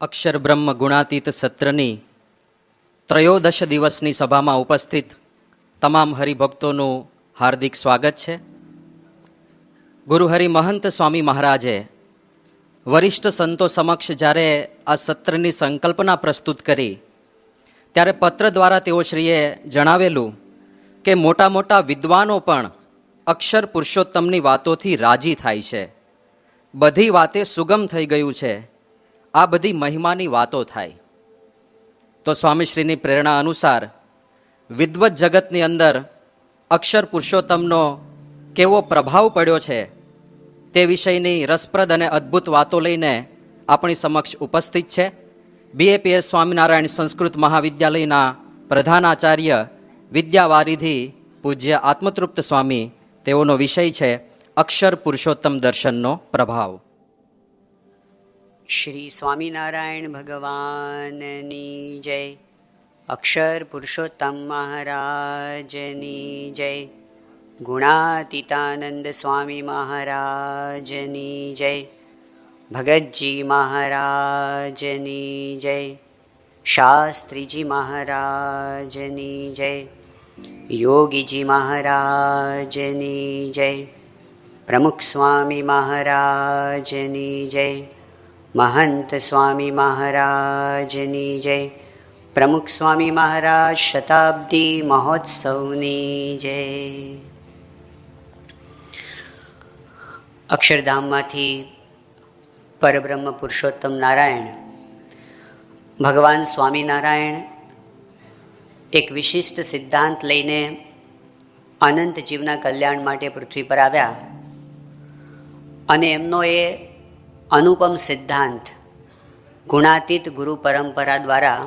અક્ષર બ્રહ્મ ગુણાતીત સત્રની ત્રયોદશ દિવસની સભામાં ઉપસ્થિત તમામ હરિભક્તોનું હાર્દિક સ્વાગત છે. ગુરુહરિ મહંત સ્વામી મહારાજે વરિષ્ઠ સંતો સમક્ષ જ્યારે આ સત્રની સંકલ્પના પ્રસ્તુત કરી, ત્યારે પત્ર દ્વારા તેઓ શ્રીએ જણાવેલું કે મોટા મોટા વિદ્વાનો પણ અક્ષર પુરુષોત્તમની વાતોથી રાજી થાય છે. બધી વાતે સુગમ થઈ ગયું છે. આ બધી મહિમાની વાતો થાય. તો સ્વામીશ્રીની પ્રેરણા અનુસાર વિદ્વત જગતની અંદર અક્ષર પુરુષોત્તમનો કેવો પ્રભાવ પડ્યો છે તે વિષયની રસપ્રદ અને અદ્ભુત વાતો લઈને આપણી સમક્ષ ઉપસ્થિત છે. બીએપીએસ સ્વામિનારાયણ સંસ્કૃત મહાવિદ્યાલયના પ્રધાનાચાર્ય વિદ્યાવારિધિ પૂજ્ય આત્મતૃપ્ત સ્વામી, તેઓનો વિષય છે અક્ષર પુરુષોત્તમ દર્શનનો પ્રભાવ. શ્રી સ્વામિનારાયણ ભગવાનની જય અક્ષર પુરુષોત્તમ મહારાજની જય ગુણાતીતાનંદ સ્વામી મહારાજની જય ભગતજી મહારાજની જય શાસ્ત્રીજી મહારાજની જય યોગીજી મહારાજની જય પ્રમુખ સ્વામી મહારાજની જય મહંત સ્વામી મહારાજની જય. પ્રમુખ સ્વામી મહારાજ શતાબ્દી મહોત્સવની જય. અક્ષરધામમાંથી પરબ્રહ્મ પુરુષોત્તમ નારાયણ, ભગવાન સ્વામિનારાયણ એક વિશિષ્ટ સિદ્ધાંત લઈને અનંત જીવના કલ્યાણ માટે પૃથ્વી પર આવ્યા. અને એમનો એ અનુપમ સિદ્ધાંત, ગુણાતીત ગુરુ પરંપરા દ્વારા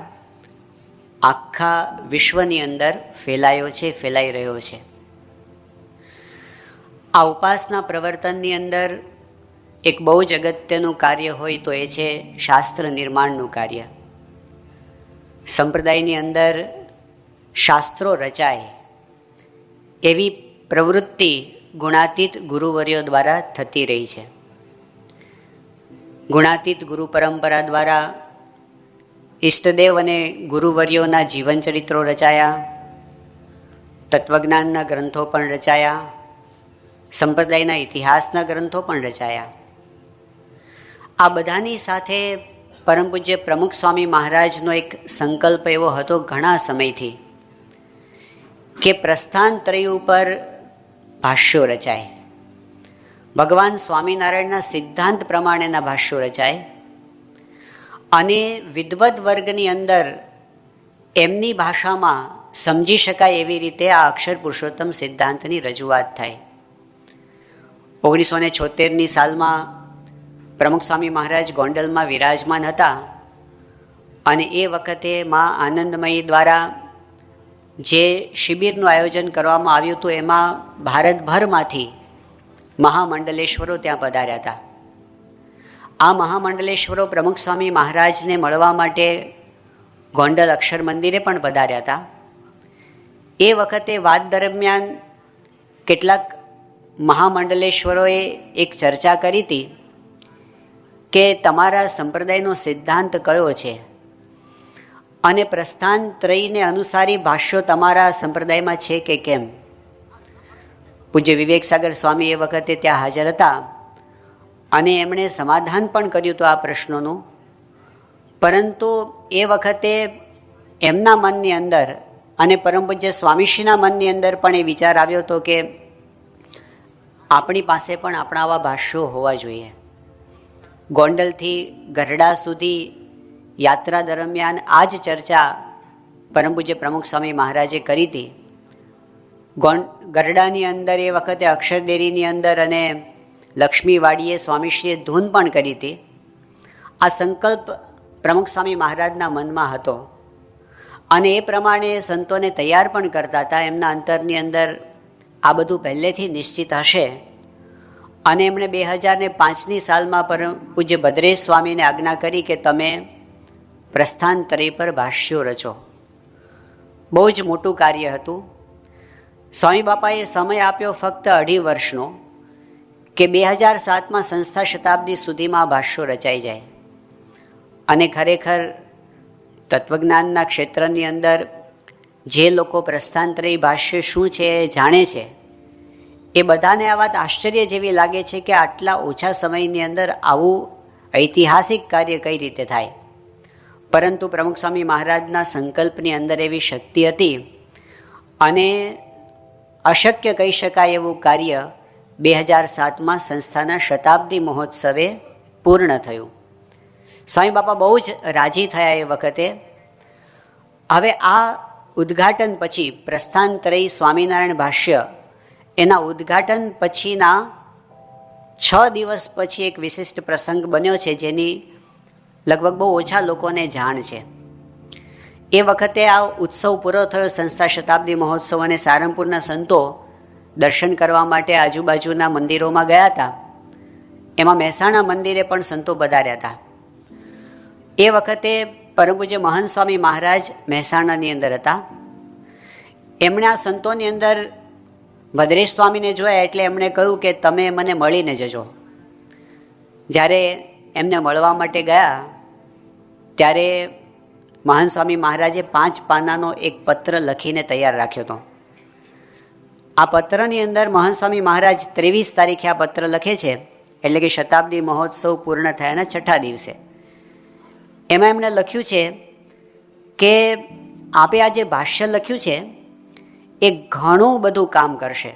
આખા વિશ્વની અંદર ફેલાયો છે, ફેલાઈ રહ્યો છે. આ ઉપાસના પ્રવર્તનની અંદર એક બહુ જ અગત્યનું કાર્ય હોય તો એ છે શાસ્ત્ર નિર્માણનું કાર્ય. સંપ્રદાયની અંદર શાસ્ત્રો રચાય એવી પ્રવૃત્તિ ગુણાતીત ગુરુવર્યો દ્વારા થતી રહી છે. ગુણાતીત ગુરુ પરંપરા દ્વારા ઈષ્ટદેવ અને ગુરુવર્યોના જીવન ચરિત્રો રચાયા, તત્વજ્ઞાનના ગ્રંથો પણ રચાયા, સંપ્રદાયના ઇતિહાસના ગ્રંથો પણ રચાયા. આ બધાની સાથે પરમ પૂજ્ય પ્રમુખ સ્વામી મહારાજનો એક સંકલ્પ એવો હતો ઘણા સમયથી કે પ્રસ્થાન ત્રય ઉપર ભાષ્યો રચાય. ભગવાન સ્વામિનારાયણના સિદ્ધાંત પ્રમાણેના ભાષ્યો રચાય. અને વિદ્વદ વર્ગની અંદર એમની ભાષામાં સમજી શકાય એવી રીતે આ અક્ષર પુરુષોત્તમ સિદ્ધાંતની રજૂઆત થાય. ઓગણીસો ને છોતેરની સાલમાં પ્રમુખ સ્વામી મહારાજ ગોંડલમાં વિરાજમાન હતા અને એ વખતે મા આનંદમયી દ્વારા જે શિબિરનું આયોજન કરવામાં આવ્યું હતું, એમાં ભારતભરમાંથી મહામંડલેશ્વરો ત્યાં પધાર્યા હતા. આ મહામંડલેશ્વરો પ્રમુખ સ્વામી મહારાજને મળવા માટે ગોંડલ અક્ષર મંદિરે પણ પધાર્યા હતા. એ વખતે વાત દરમિયાન કેટલાક મહામંડલેશ્વરોએ એક ચર્ચા કરી હતી કે તમારા સંપ્રદાયનો સિદ્ધાંત કયો છે? અને પ્રસ્થાન ત્રયને અનુસારી ભાષ્યો તમારા સંપ્રદાયમાં છે કે કેમ? પૂજ્ય વિવેક સાગર સ્વામી એ વખતે ત્યાં હાજર હતા અને એમણે સમાધાન પણ કર્યું હતું આ પ્રશ્નોનું. પરંતુ એ વખતે એમના મનની અંદર અને પરમ પૂજ્ય સ્વામીશ્રીના મનની અંદર પણ એ વિચાર આવ્યો હતો કે આપણી પાસે પણ આપણા આવા ભાષ્યો હોવા જોઈએ. ગોંડલથી ગરડા સુધી યાત્રા દરમિયાન આ જ ચર્ચા પરમ પૂજ્ય પ્રમુખ સ્વામી મહારાજે કરી હતી. ગોંડ, ગરડાની અંદર એ વખતે અક્ષરદેરીની અંદર અને લક્ષ્મીવાડીએ સ્વામીશ્રીએ ધૂન પણ કરી હતી. આ સંકલ્પ પ્રમુખ સ્વામી મહારાજના મનમાં હતો. અને એ પ્રમાણે સંતોને તૈયાર પણ કરતા હતા. એમના અંતરની અંદર આ બધું પહેલેથી નિશ્ચિત હશે. અને એમણે બે હજાર ને પાંચની સાલમાં પણ પૂજ્ય ભદ્રેશ સ્વામીને આજ્ઞા કરી કે તમે પ્રસ્થાન તરી પર ભાષ્યો રચો. બહુ જ મોટું કાર્ય હતું. સ્વામી બાપાએ સમય આપ્યો ફક્ત અઢી વર્ષનો કે બે હજાર સાતમાં સંસ્થા શતાબ્દી સુધીમાં ભાષ્યો રચાઈ જાય. અને ખરેખર તત્વજ્ઞાનના ક્ષેત્રની અંદર જે લોકો પ્રસ્થાંતરી ભાષ્ય શું છે એ જાણે છે, એ બધાને આ વાત આશ્ચર્ય જેવી લાગે છે કે આટલા ઓછા સમયની અંદર આવું ઐતિહાસિક કાર્ય કઈ રીતે થાય. પરંતુ પ્રમુખ સ્વામી મહારાજના સંકલ્પની અંદર એવી શક્તિ હતી અને અશક્ય કહી શકાય એવું કાર્ય બે હજાર સાતમાં સંસ્થાના શતાબ્દી મહોત્સવે પૂર્ણ થયું. સ્વામી બાપા બહુ જ રાજી થયા એ વખતે. હવે આ ઉદ્ઘાટન પછી પ્રસ્થાનત્રયી સ્વામિનારાયણ ભાષ્ય એના ઉદ્ઘાટન પછીના છ દિવસ પછી એક વિશિષ્ટ પ્રસંગ બન્યો છે જેની લગભગ બહુ ઓછા લોકોને જાણ છે. એ વખતે આ ઉત્સવ પૂરો થયો સંસ્થા શતાબ્દી મહોત્સવ અને સારંગપુરના સંતો દર્શન કરવા માટે આજુબાજુના મંદિરોમાં ગયા હતા. એમાં મહેસાણા મંદિરે પણ સંતો પધાર્યા હતા. એ વખતે પરમ પૂજ્ય મહંત સ્વામી મહારાજ મહેસાણાની અંદર હતા. એમણે આ સંતોની અંદર ભદ્રેશ સ્વામીને જોયા એટલે એમણે કહ્યું કે તમે મને મળીને જજો. જ્યારે એમને મળવા માટે ગયા, ત્યારે મહાન સ્વામી મહારાજે પાંચ પાનાનો એક પત્ર લખીને તૈયાર રાખ્યો હતો. આ પત્રની અંદર મહાન સ્વામી મહારાજ ત્રેવીસ તારીખે આ પત્ર લખે છે, એટલે કે શતાબ્દી મહોત્સવ પૂર્ણ થયાના છઠ્ઠા દિવસે. એમાં એમણે લખ્યું છે કે આપે આ જે ભાષ્ય લખ્યું છે, એ ઘણું બધું કામ કરશે.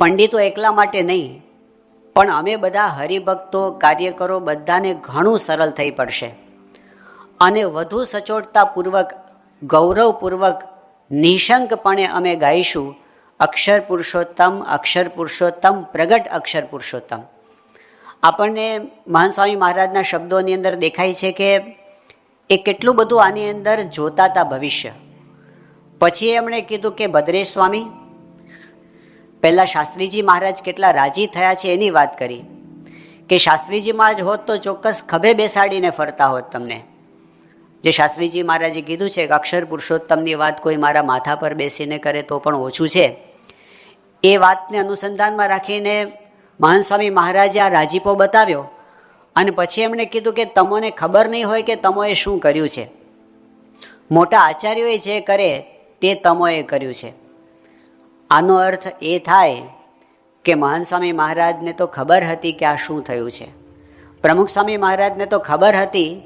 પંડિતો એકલા માટે નહીં, પણ અમે બધા હરિભક્તો, કાર્યકરો બધાને ઘણું સરળ થઈ પડશે. અને વધુ સચોટતાપૂર્વક, ગૌરવપૂર્વક, નિશંકપણે અમે ગાઈશું, અક્ષર પુરુષોત્તમ અક્ષર પુરુષોત્તમ, પ્રગટ અક્ષર પુરુષોત્તમ. આપણને મહાન સ્વામી મહારાજના શબ્દોની અંદર દેખાય છે કે એ કેટલું બધું આની અંદર જોતા હતા ભવિષ્ય. પછી એમણે કીધું કે, ભદ્રેશ સ્વામી, પહેલાં શાસ્ત્રીજી મહારાજ કેટલા રાજી થયા છે એની વાત કરી. કે શાસ્ત્રીજી મહારાજ હોત તો ચોક્કસ ખભે બેસાડીને ફરતા હોત તમને. જે શાસ્ત્રીજી મહારાજે કીધું છે કે અક્ષર પુરુષોત્તમની વાત કોઈ મારા માથા પર બેસીને કરે તો પણ ઓછું છે. એ વાતને અનુસંધાનમાં રાખીને મહાન સ્વામી મહારાજે આ રાજીપો બતાવ્યો અને પછી એમણે કીધું કે તમોને ખબર નહીં હોય કે તમોએ શું કર્યું છે. મોટા આચાર્યોએ જે કરે તે તમોએ કર્યું છે. આનો અર્થ એ થાય કે મહાન સ્વામી મહારાજને તો ખબર હતી કે આ શું થયું છે. પ્રમુખ સ્વામી મહારાજને તો ખબર હતી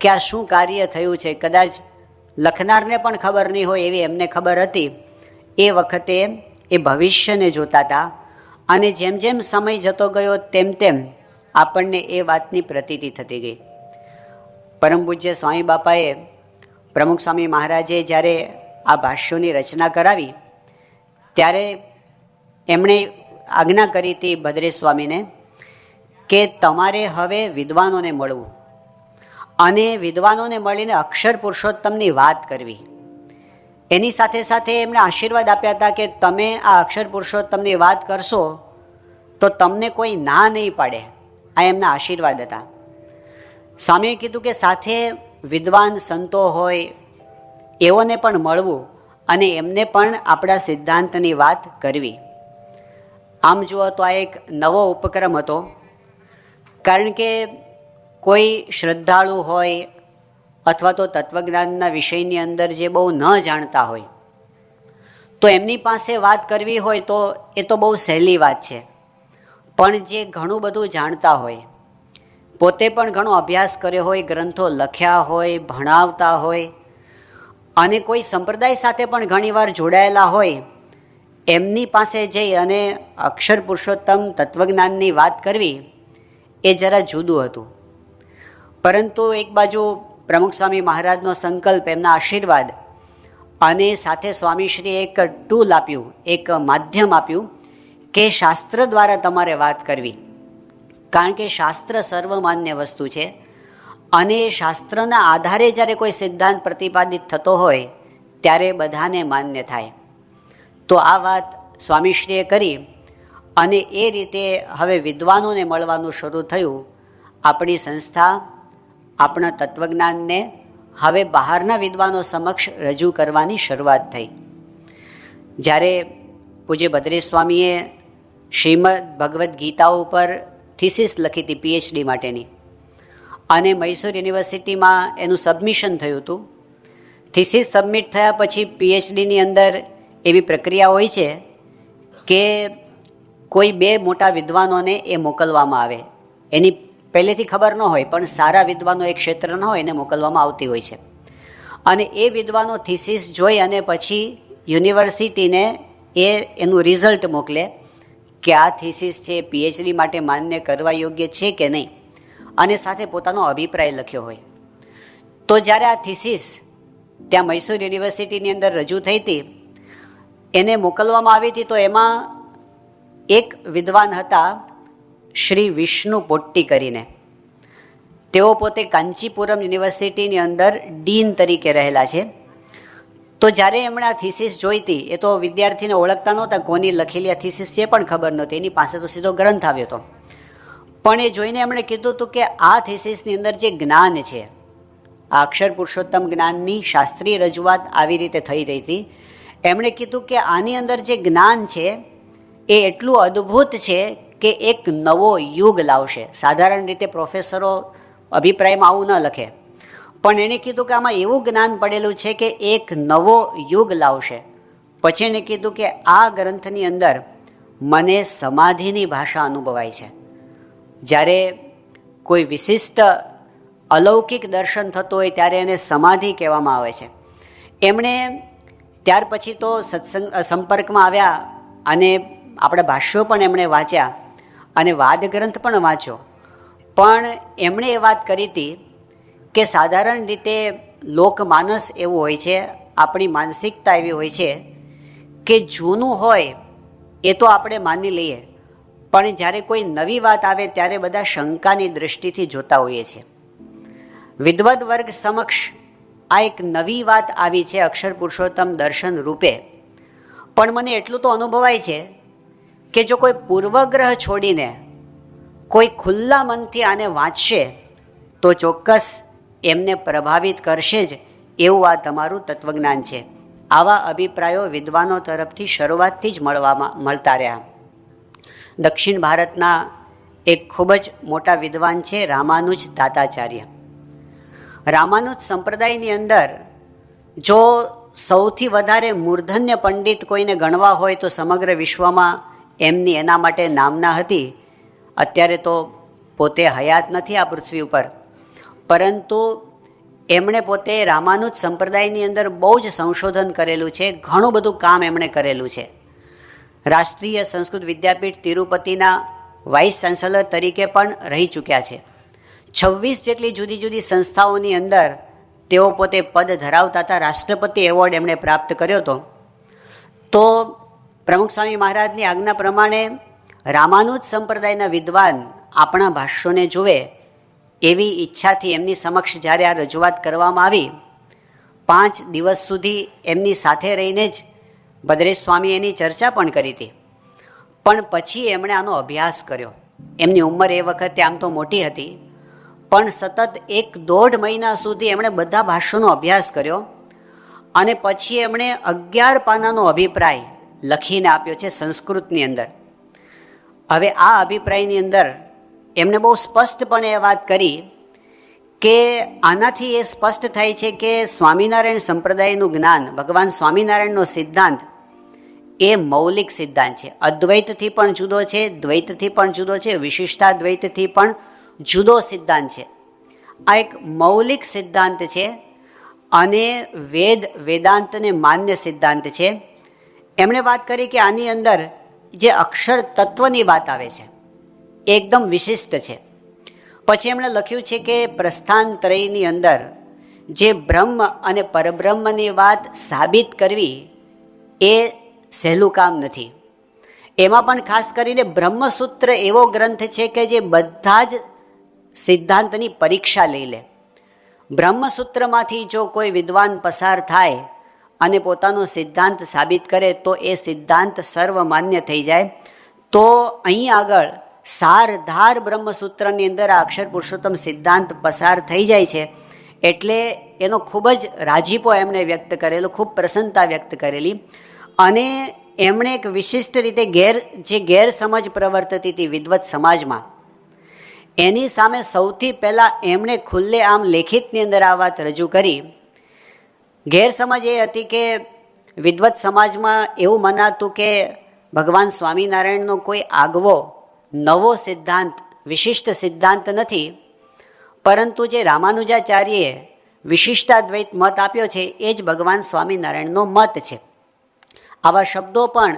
કે આ શું કાર્ય થયું છે, કદાચ લખનારને પણ ખબર નહીં હોય એવી એમને ખબર હતી. એ વખતે એ ભવિષ્યને જોતા હતા અને જેમ જેમ સમય જતો ગયો તેમ તેમ આપણને એ વાતની પ્રતીતિ થતી ગઈ. પરમ પૂજ્ય સ્વામી બાપાએ પ્રમુખ સ્વામી મહારાજે જ્યારે આ ભાષ્યોની રચના કરાવી, ત્યારે એમણે આજ્ઞા કરી હતી ભદ્રેશ સ્વામીને કે તમારે હવે વિદ્વાનોને મળવું. અને વિદ્વાનોને મળીને અક્ષર પુરુષોત્તમની વાત કરવી. એની સાથે સાથે એમણે આશીર્વાદ આપ્યા હતા કે તમે આ અક્ષર પુરુષોત્તમની વાત કરશો, તો તમને કોઈ ના નહીં પાડે. આ એમના આશીર્વાદ હતા. સ્વામીએ કીધું કે સાથે વિદ્વાન સંતો હોય, એઓને પણ મળવું અને એમને પણ આપણા સિદ્ધાંતની વાત કરવી. આમ જુઓ તો આ એક નવો ઉપક્રમ હતો. કારણ કે કોઈ શ્રદ્ધાળુ હોય અથવા તો તત્વજ્ઞાનના વિષયની અંદર જે બહુ ન જાણતા હોય, તો એમની પાસે વાત કરવી હોય તો એ તો બહુ સહેલી વાત છે. પણ જે ઘણું બધું જાણતા હોય, પોતે પણ ઘણો અભ્યાસ કર્યો હોય, ગ્રંથો લખ્યા હોય, ભણાવતા હોય, અને કોઈ સંપ્રદાય સાથે પણ ઘણીવાર જોડાયેલા હોય, એમની પાસે જઈ અને અક્ષર પુરુષોત્તમ તત્વજ્ઞાનની વાત કરવી એ જરા જુદું હતું. પરંતુ એક બાજુ પ્રમુખ સ્વામી મહારાજનો સંકલ્પ, એમના આશીર્વાદ અને સાથે સ્વામીશ્રીએ એક ટૂલ આપ્યું, એક માધ્યમ આપ્યું કે શાસ્ત્ર દ્વારા તમારે વાત કરવી. કારણ કે શાસ્ત્ર સર્વમાન્ય વસ્તુ છે અને શાસ્ત્રના આધારે જ્યારે કોઈ સિદ્ધાંત પ્રતિપાદિત થતો હોય, ત્યારે બધાને માન્ય થાય. તો આ વાત સ્વામીશ્રીએ કરી અને એ રીતે હવે વિદ્વાનોને મળવાનું શરૂ થયું. આપણી સંસ્થા આપણા તત્વજ્ઞાનને હવે બહારના વિદ્વાનો સમક્ષ રજૂ કરવાની શરૂઆત થઈ. જ્યારે પૂજ્ય ભદ્રેશ સ્વામીએ શ્રીમદ ભગવદ્ ગીતા ઉપર થિસિસ લખી હતી પીએચડી માટેની અને મૈસૂર યુનિવર્સિટીમાં એનું સબમિશન થયું હતું. થિસિસ સબમિટ થયા પછી પીએચડીની અંદર એવી પ્રક્રિયા હોય છે કે કોઈ બે મોટા વિદ્વાનોને એ મોકલવામાં આવે. એની પહેલેથી ખબર ન હોય, પણ સારા વિદ્વાનો એક ક્ષેત્રના હોય એને મોકલવામાં આવતી હોય છે. અને એ વિદ્વાનો થિસિસ જોઈ અને પછી યુનિવર્સિટીને એ એનું રિઝલ્ટ મોકલે કે આ થિસિસ છે પીએચડી માટે માન્ય કરવા યોગ્ય છે કે નહીં. અને સાથે પોતાનો અભિપ્રાય લખ્યો હોય. તો જ્યારે આ થિસિસ ત્યાં મૈસૂર યુનિવર્સિટીની અંદર રજૂ થઈ હતી, એને મોકલવામાં આવી હતી, તો એમાં એક વિદ્વાન હતા શ્રી વિષ્ણુ પોટ્ટી કરીને. તેઓ પોતે કાંચીપુરમ યુનિવર્સિટીની અંદર ડીન તરીકે રહેલા છે. તો જ્યારે એમણે આ થીસીસ જોઈ હતી, એ તો વિદ્યાર્થીને ઓળખતા નહોતા, કોની લખેલી આ થીસીસ છે પણ ખબર નહોતી. એની પાસે તો સીધો ગ્રંથ આવ્યો હતો. પણ એ જોઈને એમણે કીધું હતું કે આ થીસીસની અંદર જે જ્ઞાન છે, આ અક્ષર પુરુષોત્તમ જ્ઞાનની શાસ્ત્રીય રજૂઆત આવી રીતે થઈ રહી હતી. એમણે કીધું કે આની અંદર જે જ્ઞાન છે, એ એટલું અદ્ભુત છે કે એક નવો યુગ લાવશે. સાધારણ રીતે પ્રોફેસરો અભિપ્રાયમાં આવું ન લખે. પણ એણે કીધું કે આમાં એવું જ્ઞાન પડેલું છે કે એક નવો યુગ લાવશે. પછી એણે કીધું કે આ ગ્રંથની અંદર મને સમાધિની ભાષા અનુભવાય છે. જ્યારે કોઈ વિશિષ્ટ અલૌકિક દર્શન થતું હોય ત્યારે એને સમાધિ કહેવામાં આવે છે. એમણે ત્યાર પછી તો સત્સંગ, સંપર્કમાં આવ્યા અને આપણા ભાષ્યો પણ એમણે વાંચ્યા. અને વાદ ગ્રંથ પણ વાંચ્યો પણ એમણે એ વાત કરી હતી કે સાધારણ રીતે લોકમાનસ એવું હોય છે, આપણી માનસિકતા એવી હોય છે કે જૂનું હોય એ તો આપણે માની લઈએ. પણ જ્યારે કોઈ નવી વાત આવે ત્યારે બધા શંકાની દૃષ્ટિથી જોતા હોઈએ છીએ. વિદ્વદ વર્ગ સમક્ષ આ એક નવી વાત આવી છે અક્ષર પુરુષોત્તમ દર્શન રૂપે. પણ મને એટલું તો અનુભવાય છે કે જો કોઈ પૂર્વગ્રહ છોડીને કોઈ ખુલ્લા મનથી આને વાંચશે, તો ચોક્કસ એમને પ્રભાવિત કરશે જ. એવું આ તમારું તત્વજ્ઞાન છે. આવા અભિપ્રાયો વિદ્વાનો તરફથી શરૂઆતથી જ મળવામાં, મળતા રહ્યા. દક્ષિણ ભારતના એક ખૂબ જ મોટા વિદ્વાન છે રામાનુજ તાતાચાર્ય રામાનુજ સંપ્રદાયની અંદર જો સૌથી વધારે મૂર્ધન્ય પંડિત કોઈને ગણવા હોય તો સમગ્ર વિશ્વમાં એમની એના માટે નામના હતી. અત્યારે તો પોતે હયાત નથી આ પૃથ્વી ઉપર. પરંતુ એમણે પોતે રામાનુજ સંપ્રદાયની અંદર બહુ જ સંશોધન કરેલું છે, ઘણું બધું કામ એમણે કરેલું છે. રાષ્ટ્રીય સંસ્કૃત વિદ્યાપીઠ તિરુપતિના વાઇસ ચાન્સેલર તરીકે પણ રહી ચૂક્યા છે. છવ્વીસ જેટલી જુદી જુદી સંસ્થાઓની અંદર તેઓ પોતે પદ ધરાવતા હતા, રાષ્ટ્રપતિ એવોર્ડ એમણે પ્રાપ્ત કર્યો હતો. તો પ્રમુખ સ્વામી મહારાજની આજ્ઞા પ્રમાણે રામાનુજ સંપ્રદાયના વિદ્વાન આપણા ભાષ્યોને જુએ એવી ઈચ્છાથી એમની સમક્ષ જ્યારે આ રજૂઆત કરવામાં આવી, પાંચ દિવસ સુધી એમની સાથે રહીને જ ભદ્રેશ સ્વામી એની ચર્ચા પણ કરી હતી. પણ પછી એમણે આનો અભ્યાસ કર્યો. એમની ઉંમર એ વખતે આમ તો મોટી હતી, પણ સતત એક દોઢ મહિના સુધી એમણે બધા ભાષ્યોનો અભ્યાસ કર્યો અને પછી એમણે અગિયાર પાનાનો અભિપ્રાય લખીને આપ્યો છે સંસ્કૃતની અંદર. હવે આ અભિપ્રાયની અંદર એમણે બહુ સ્પષ્ટપણે એ વાત કરી કે આનાથી એ સ્પષ્ટ થાય છે કે સ્વામિનારાયણ સંપ્રદાયનું જ્ઞાન, ભગવાન સ્વામિનારાયણનો સિદ્ધાંત એ મૌલિક સિદ્ધાંત છે. અદ્વૈતથી પણ જુદો છે, દ્વૈતથી પણ જુદો છે, વિશિષ્ટાદ્વૈતથી પણ જુદો સિદ્ધાંત છે. આ એક મૌલિક સિદ્ધાંત છે અને વેદ વેદાંતને માન્ય સિદ્ધાંત છે. એમણે વાત કરી કે આની અંદર જે અક્ષર તત્વની વાત આવે છે એકદમ વિશિષ્ટ છે. પછી એમણે લખ્યું છે કે પ્રસ્થાન ત્રયની અંદર જે બ્રહ્મ અને પરબ્રહ્મની વાત સાબિત કરવી, એ સહેલું કામ નથી. એમાં પણ ખાસ કરીને બ્રહ્મસૂત્ર એવો ગ્રંથ છે કે જે બધા જ સિદ્ધાંતની પરીક્ષા લઈ લે. બ્રહ્મસૂત્રમાંથી જો કોઈ વિદ્વાન પસાર થાય અને પોતાનો સિદ્ધાંત સાબિત કરે તો એ સિદ્ધાંત સર્વમાન્ય થઈ જાય. તો અહીં આગળ સારધાર બ્રહ્મસૂત્રની અંદર આ અક્ષર પુરુષોત્તમ સિદ્ધાંત પસાર થઈ જાય છે. એટલે એનો ખૂબ જ રાજીપો એમણે વ્યક્ત કરેલો, ખૂબ પ્રસન્નતા વ્યક્ત કરેલી. અને એમણે એક વિશિષ્ટ રીતે ગેર, જે ગેરસમજ પ્રવર્તતી હતી વિદ્વત સમાજમાં. એની સામે સૌથી પહેલાં એમણે ખુલ્લે આમ લેખિતની અંદર આ વાત રજૂ કરી. ગેરસમજ એ હતી કે વિદ્વત સમાજમાં એવું મનાતું કે ભગવાન સ્વામિનારાયણનો કોઈ આગવો, નવો સિદ્ધાંત, વિશિષ્ટ સિદ્ધાંત નથી. પરંતુ જે રામાનુજાચાર્યએ વિશિષ્ટાદ્વૈત મત આપ્યો છે, એ જ ભગવાન સ્વામિનારાયણનો મત છે. આવા શબ્દો પણ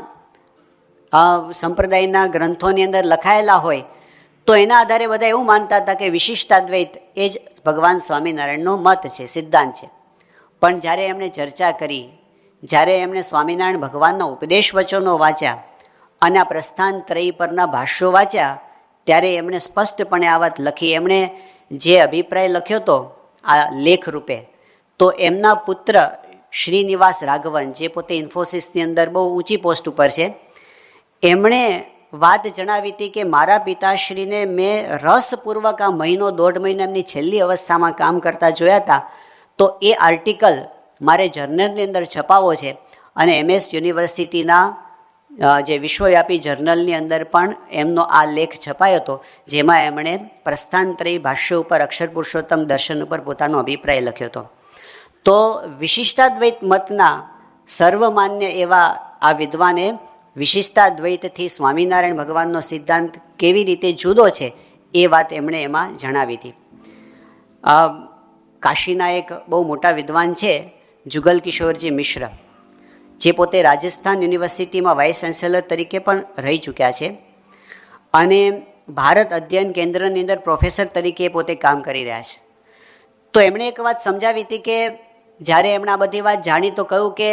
સંપ્રદાયના ગ્રંથોની અંદર લખાયેલા હોય, તો એના આધારે બધા એવું માનતા હતા કે વિશિષ્ટાદ્વૈત એ જ ભગવાન સ્વામિનારાયણનો મત છે, સિદ્ધાંત છે. પણ જ્યારે એમણે ચર્ચા કરી, જ્યારે એમણે સ્વામિનારાયણ ભગવાનના ઉપદેશ વચનો વાંચ્યા અને આ પ્રસ્થાન ત્રય પરના ભાષ્યો વાંચ્યા, ત્યારે એમણે સ્પષ્ટપણે આ વાત લખી. એમણે જે અભિપ્રાય લખ્યો હતો, આ લેખ રૂપે, તો એમના પુત્ર શ્રીનિવાસ રાઘવન, જે પોતે ઇન્ફોસિસની અંદર બહુ ઊંચી પોસ્ટ ઉપર છે, એમણે વાત જણાવી હતી કે મારા પિતાશ્રીને મેં રસપૂર્વક આ મહિનો દોઢ મહિનો એમની છેલ્લી અવસ્થામાં કામ કરતા જોયા હતા તો એ આર્ટિકલ મારે જર્નલની અંદર છપાવવો છે અને એમએસ યુનિવર્સિટીના જે વિશ્વવ્યાપી જર્નલની અંદર પણ એમનો આ લેખ છપાયો હતો, જેમાં એમણે પ્રસ્થાંતરી ભાષ્ય ઉપર, અક્ષર પુરુષોત્તમ દર્શન ઉપર પોતાનો અભિપ્રાય લખ્યો હતો. તો વિશિષ્ટાદ્વૈત મતના સર્વમાન્ય એવા આ વિદ્વાને વિશિષ્ટાદ્વૈતથી સ્વામિનારાયણ ભગવાનનો સિદ્ધાંત કેવી રીતે જુદો છે એ વાત એમણે એમાં જણાવી હતી. કાશીના એક બહુ મોટા વિદ્વાન છે, જુગલ કિશોરજી મિશ્ર. જે પોતે રાજસ્થાન યુનિવર્સિટીમાં વાઇસ ચાન્સેલર તરીકે પણ રહી ચૂક્યા છે અને ભારત અધ્યયન કેન્દ્રની અંદર પ્રોફેસર તરીકે પોતે કામ કરી રહ્યા છે. તો એમણે એક વાત સમજાવી હતી કે, જ્યારે એમણે આ બધી વાત જાણી તો કહ્યું કે,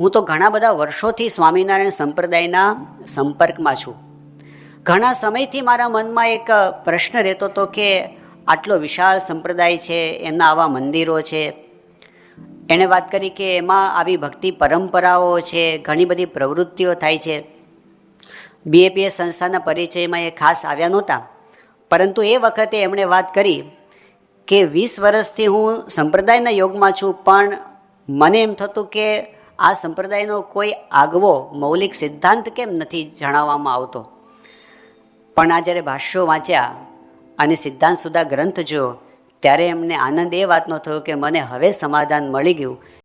હું તો ઘણા બધા વર્ષોથી સ્વામિનારાયણ સંપ્રદાયના સંપર્કમાં છું. ઘણા સમયથી મારા મનમાં એક પ્રશ્ન રહેતો હતો કે આટલો વિશાળ સંપ્રદાય છે, એમના આવા મંદિરો છે. એણે વાત કરી કે એમાં આવી ભક્તિ પરંપરાઓ છે, ઘણી બધી પ્રવૃત્તિઓ થાય છે. બીએપીએ સંસ્થાના પરિચયમાં એ ખાસ આવ્યા નહોતા. પરંતુ એ વખતે એમણે વાત કરી કે વીસ વર્ષથી હું સંપ્રદાયના યોગમાં છું, પણ મને એમ થતું કે આ સંપ્રદાયનો કોઈ આગવો મૌલિક સિદ્ધાંત કેમ નથી જણાવવામાં આવતો? પણ આ જ્યારે ભાષ્યો વાંચ્યા અને સિદ્ધાંત સુધા ગ્રંથ જોયો ત્યારે એમને આનંદ એ વાતનો થયો કે મને હવે સમાધાન મળી ગયું.